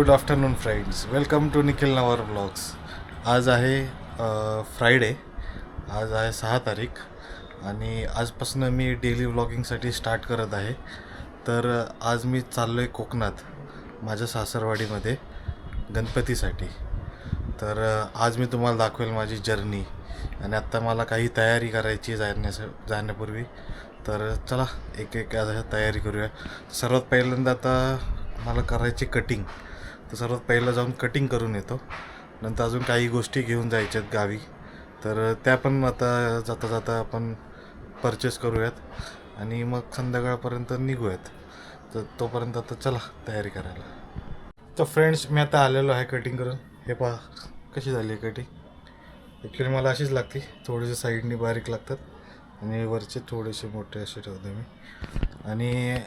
Good afternoon friends welcome to Nikhil Navar blogs आज आहे Friday आज आहे सहा तारीख. आणि आजपासून मी डेली व्लॉगिंगसाठी स्टार्ट करत आहे. तर आज मी चाललो आहे कोकणात माझ्या सासरवाडीमध्ये गणपतीसाठी. तर आज मी तुम्हाला दाखवेल माझी जर्नी आणि आत्ता मला काही तयारी करायची जाण्यास जाण्यापूर्वी. तर चला एक एक तयारी करूया. सर्वात पहिल्यांदा आता मला करायची कटिंग तर सर्वात पहिलं जाऊन कटिंग करून येतो. नंतर अजून काही गोष्टी घेऊन जायच्यात गावी. तर त्या पण आता जाता जाता आपण परचेस करूयात. आणि मग संध्याकाळपर्यंत निघूयात. तर तोपर्यंत आता चला तयारी करायला. तर फ्रेंड्स मी आता आलेलो आहे कटिंग करून. हे पहा कशी झाली आहे कटिंग ॲक्च्युली मला अशीच लागते. थोडेसे साईडने बारीक लागतात. आणि वरचे थोडेसे मोठे असे ठेवतो मी. आणि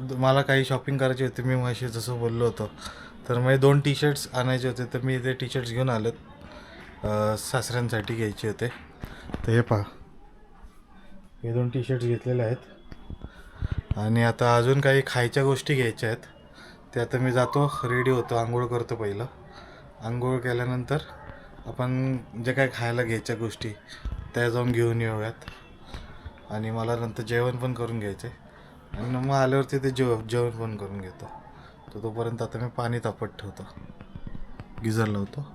मला काही शॉपिंग करायची होती. मी मग जसं बोललो होतो तर मग दोन टी शर्ट्स आणायचे होते तर मी ते टी शर्ट्स घेऊन आलेत. सासऱ्यांसाठी घ्यायचे होते. तर हे पहा. हे दोन टी शर्ट्स घेतलेले आहेत. आणि आता अजून काही खायच्या गोष्टी घ्यायच्या आहेत. ते आता मी जातो रेडी होतो आंघोळ करतो पहिलं. आंघोळ केल्यानंतर आपण जे काय खायला घ्यायच्या गोष्टी त्या जाऊन घेऊन येऊयात. आणि मला नंतर जेवण पण करून घ्यायचे आणि मग आल्यावरती ते जेव जेवण पण करून घेतो. तर तोपर्यंत आता मी पाणी तापत ठेवतो. गिझर लावतो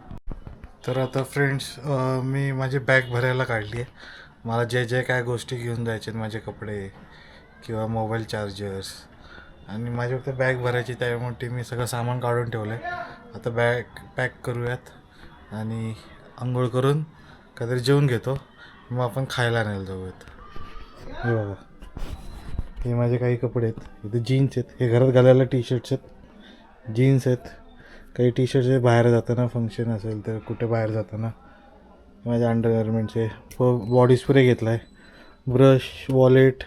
तर आता फ्रेंड्स मी माझी बॅग भरायला काढली आहे मला जे जे काय गोष्टी घेऊन जायचे माझे कपडे किंवा मोबाईल चार्जर्स आणि माझी फक्त बॅग भरायची त्यामुळे मी सगळं सामान काढून ठेवलं आहे आता बॅग पॅक करूयात आणि आंघोळ करून काहीतरी जेवून घेतो. मग आपण खायला न्यायला जाऊयात. हे बघा. हे माझे काही कपडे आहेत. इथे जीन्स आहेत. हे घरात घालायला टी शर्ट्स आहेत. जीन्स आहेत. काही टी शर्ट्स बाहेर जाताना फंक्शन असेल तर कुठे बाहेर जाताना माझ्या अंडर बॉडी स्प्रे घेतला आहे ब्रश वॉलेट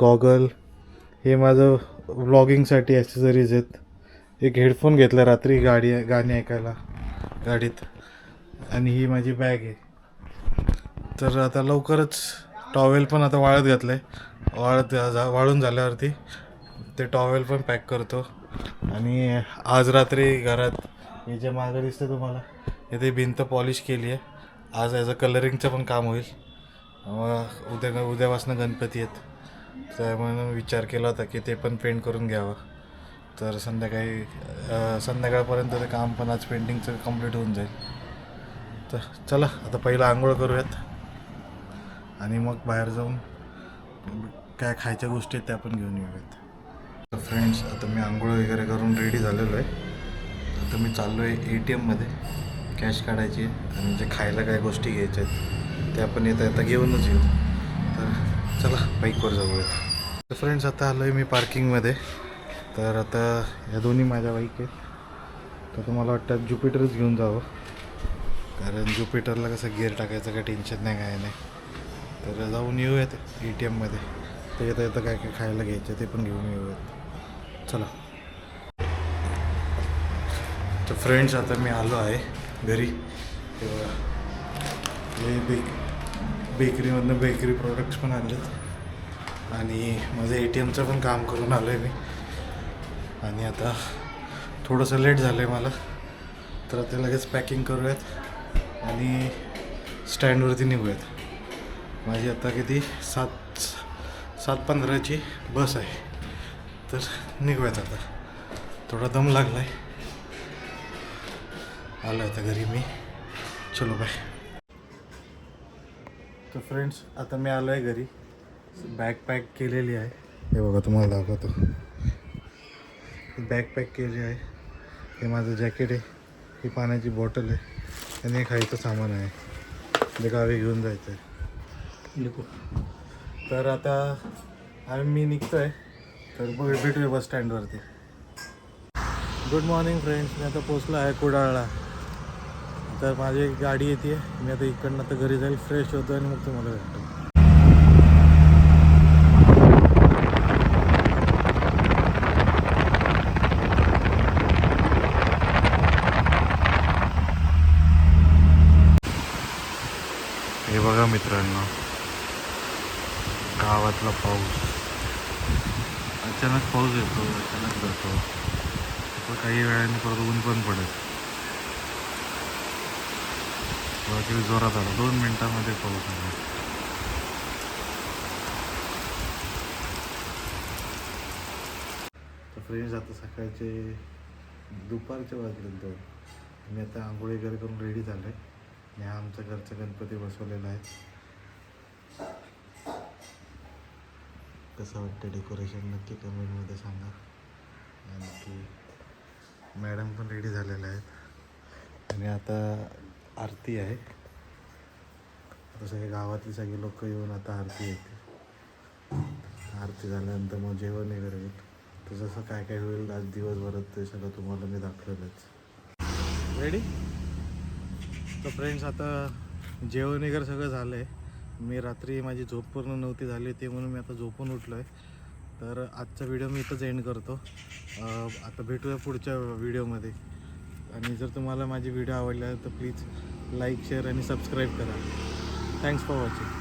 गॉगल हे माझं व्लॉगिंगसाठी ॲक्सेसरीज आहेत. एक हेडफोन घेतला रात्री गाडी गाणी ऐकायला गाडीत. आणि ही माझी बॅग आहे. तर आता लवकरच टॉवेल पण आता वाळत घातलं आहे वाळत जा वाळून झाल्यावरती ते टॉवेल पण पॅक करतो. आणि आज रात्री घरात हे जे मागं दिसतं तुम्हाला इथे भिंत पॉलिश केली आहे. आज ॲज अ कलरिंगचं पण काम होईल. मग उद्या उद्यापासून गणपती आहेत. त्यामुळे विचार केला होता की ते पण पेंट करून घ्यावं. तर संध्याकाळी संध्याकाळपर्यंत ते काम पण आज पेंटिंगचं कंप्लीट होऊन जाईल. तर चला आता पहिलं आंघोळ करूयात. आणि मग बाहेर जाऊन काय खायच्या गोष्टी आहेत त्या पण घेऊन येऊयात. तर फ्रेंड्स आता मी आंघोळ वगैरे करून रेडी झालेलो आहे. आता मी चाललो आहे ए टी एममध्ये कॅश काढायची आणि जे खायला काय गोष्टी घ्यायच्या आहेत त्या पण येता येता घेऊनच येऊ. तर चला बाईकवर जाऊयात तर फ्रेंड्स आता आलो आहे मी पार्किंगमध्ये तर आता ह्या दोन्ही माझ्या बाईक आहेत. तर तुम्हाला वाटतं ज्युपिटरच घेऊन जावं. कारण ज्युपिटरला कसं गिअर टाकायचं काय टेन्शन नाही काय नाही. तर जाऊन येऊयात ए टी एममध्ये तर येता येतं काय काय खायला घ्यायचं ते पण घेऊन येऊयात. चला. तर फ्रेंड्स आता मी आलो आहे घरी. तेव्हा हे बेक बेकरीमधनं बेकरी प्रोडक्ट्स पण आणलेत. आणि माझं ए टी एमचं पण काम करून आलो आहे मी. आणि आता थोडंसं लेट झालं आहे मला. तर आता लगेच पॅकिंग करूयात आणि स्टँडवरती निघूयात. माझी आता किती? सात सात पंधराची बस आहे. तर निघूयात आता. थोडा दम लागला आहे आलो आता घरी मी. चलो बाय तर फ्रेंड्स आता मी आलो आहे घरी. बॅग पॅक केलेली आहे. हे बघा तुम्हाला दाखवतो. बॅग पॅक केली आहे. हे माझं जॅकेट आहे. ही पाण्याची बॉटल आहे. आणि हे खायचं सामान आहे. जे गावी घेऊन जायचं आहे तर आता आम्ही मी निघतो आहे तर बघ भेटूया बस स्टँडवरती. गुड मॉर्निंग फ्रेंड्स मी आता पोचलो आहे कुडाळला. तर माझी एक गाडी येते. मी आता इकडनं तर घरी जाईल फ्रेश होतो आणि मग तुम्हाला भेटतो. हे बघा मित्रांनो गावातला पाऊस. अचानक पाऊस येतो अचानक जातो तर काही वेळाने परत ऊन पण पडेल. बाकी जोरात आला. दोन मिनटामध्ये पाऊस आला तर फ्रेंड्स आता सकाळचे दुपारचे वाजले दोन. मी आता आंघोळी वगैरे करून रेडी झालो आहे आणि हा आमचा घरचा गणपती बसवलेला आहे. कसं वाटतं डेकोरेशन नक्की कमेंटमध्ये सांगा. आणखी मॅडम पण रेडी झालेल्या आहेत. आणि आता आरती आहे. आता सगळे गावातली सगळे लोक येऊन आता आरती येते. आरती झाल्यानंतर मग जेवण वगैरे होईल. तर जसं काय काय होईल आज दिवसभरात ते सगळं तुम्हाला मी दाखवलंच. रेडी तर फ्रेंड्स आता जेवण वगैरे सगळं झालं आहे मी रात्री माझी झोप पूर्ण नव्हती झाली ते म्हणून मी आता झोपून उठलो आहे तर आजचा व्हिडिओ मी इथंच एंड करतो. आता भेटूया पुढच्या व्हिडिओमध्ये आणि जर तुम्हाला माझी व्हिडिओ आवडला तर प्लीज लाईक शेअर आणि सबस्क्राईब करा. Thanks for watching